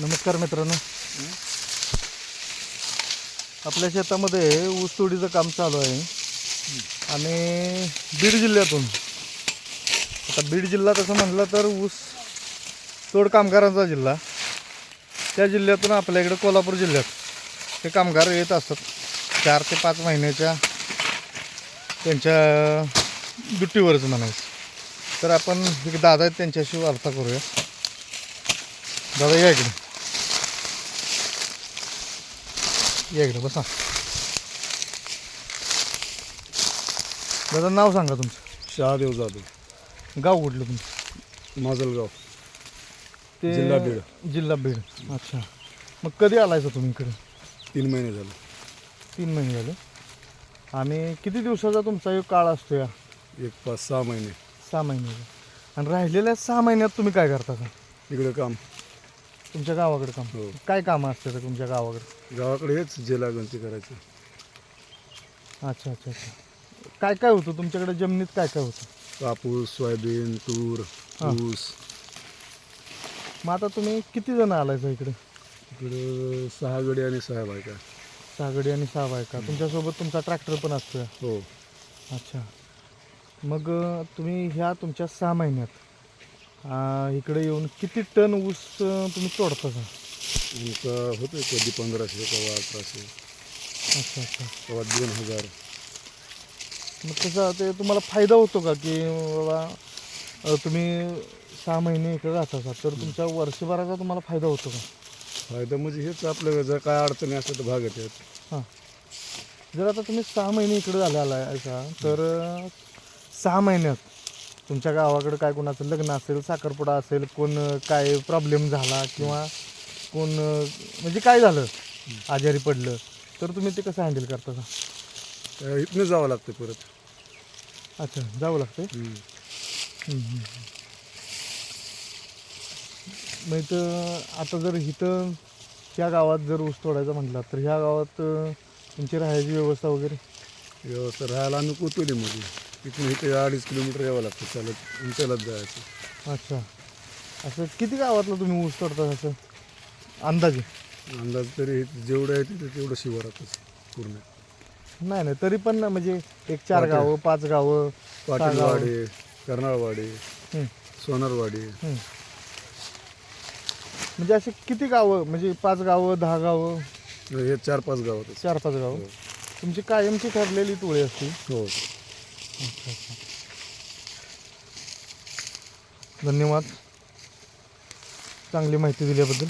नमस्कार मित्रांनो. आपल्या शेतामध्ये ऊस तोडीचं काम चालू आहे. आणि बीड जिल्ह्यातून आता बीड जिल्हा तसं म्हटलं तर ऊस तोड कामगारांचा जिल्हा. त्या जिल्ह्यातून आपल्या इकडे कोल्हापूर जिल्ह्यात हे कामगार येत असतात. चार ते पाच महिन्याच्या त्यांच्या ड्युटीवरच म्हणायचं. तर आपण एक दादा आहेत त्यांच्याशी वार्ता करूया. दादा या इकडे. या इकडे बसा दादा नाव सांगा तुमचं. शहादेव जाधव. गाव कुठलं तुमचं? माजलगाव. ते जिल्हा बीड. जिल्हा बीड. अच्छा. मग कधी आलायचं तुम्ही इकडे? तीन महिने झाले. तीन महिने झाले. आणि किती दिवसाचा तुमचा एक काळ असतो या? एक पाच सहा महिने. सहा महिन्याचा आणि राहिलेल्या सहा महिन्यात तुम्ही काय करता का इकडे काम. तुमच्या गावाकडे काम हो. काय कामं असते तुमच्या गावाकडे? गावाकडे हेच जे लागन ते करायचं. अच्छा अच्छा अच्छा. काय काय होतं? तुमच्याकडे जमिनीत काय काय होतं? कापूस सोयाबीन तूर हा. ऊस. मग आता तुम्ही किती जण आलायचं इकडे? इकडं सहा गडी आणि सहा बायका. सहा गडी आणि सहा बायका. तुमच्यासोबत तुमचा ट्रॅक्टर पण असतो हो. अच्छा. मग अं, तुम्ही ह्या तुमच्या सहा महिन्यात इकडे येऊन किती टन ऊस तुम्ही तोडता का? आमचा होतं कधी पंधराशे कवा अठराशे. अच्छा अच्छा. कवा दोन हजार. मग तसं ते तुम्हाला फायदा होतो का की बाबा तुम्ही सहा महिने इकडे राहता तर तुमच्या वर्षभराचा तुम्हाला फायदा होतो का? फायदा म्हणजे हेच आपलं जर काय अडचणी असल्या तर भाग येतात. हां. जर आता तुम्ही सहा महिने इकडे झाले आला आहे का तर सहा महिन्यात तुमच्या गावाकडे काय कोणाचं लग्न असेल साखरपुडा असेल कोण काय प्रॉब्लेम झाला किंवा कोण म्हणजे काय झालं? आजारी पडलं. तर तुम्ही ते कसं हँडल करता का इथनं जावं लागतं परत. अच्छा जावं लागतं हम्म. मग इथं आता जर इथं ह्या गावात जर ऊस तोडायचा म्हटला तर ह्या गावात अं, तुमची राहायची व्यवस्था वगैरे? व्यवस्था राहायला आम्ही कोतुलीमध्ये इथून इथे अडीच किलोमीटर यावं लागतं चालत चालत जायचं. अच्छा. असं किती गावातलं तुम्ही ऊस तोडता असं? अंदाजे? अंदाज तरी जेवढं आहे तिथे तेवढं शिवारातच पूर्ण. नाही नाही तरी पण ना म्हणजे एक चार पाटील. गावं पाच गावं गावं. पाटीलवाडी कर्नाळवाडी हं, सोनारवाडी. हं. म्हणजे असे किती गावं म्हणजे पाच गावं दहा गावं? हे चार पाच गावातच चार पाच गावं. हो. तुमची कायमची ठरलेली टोळी असते हो. धन्यवाद. चांगली माहिती दिल्याबद्दल.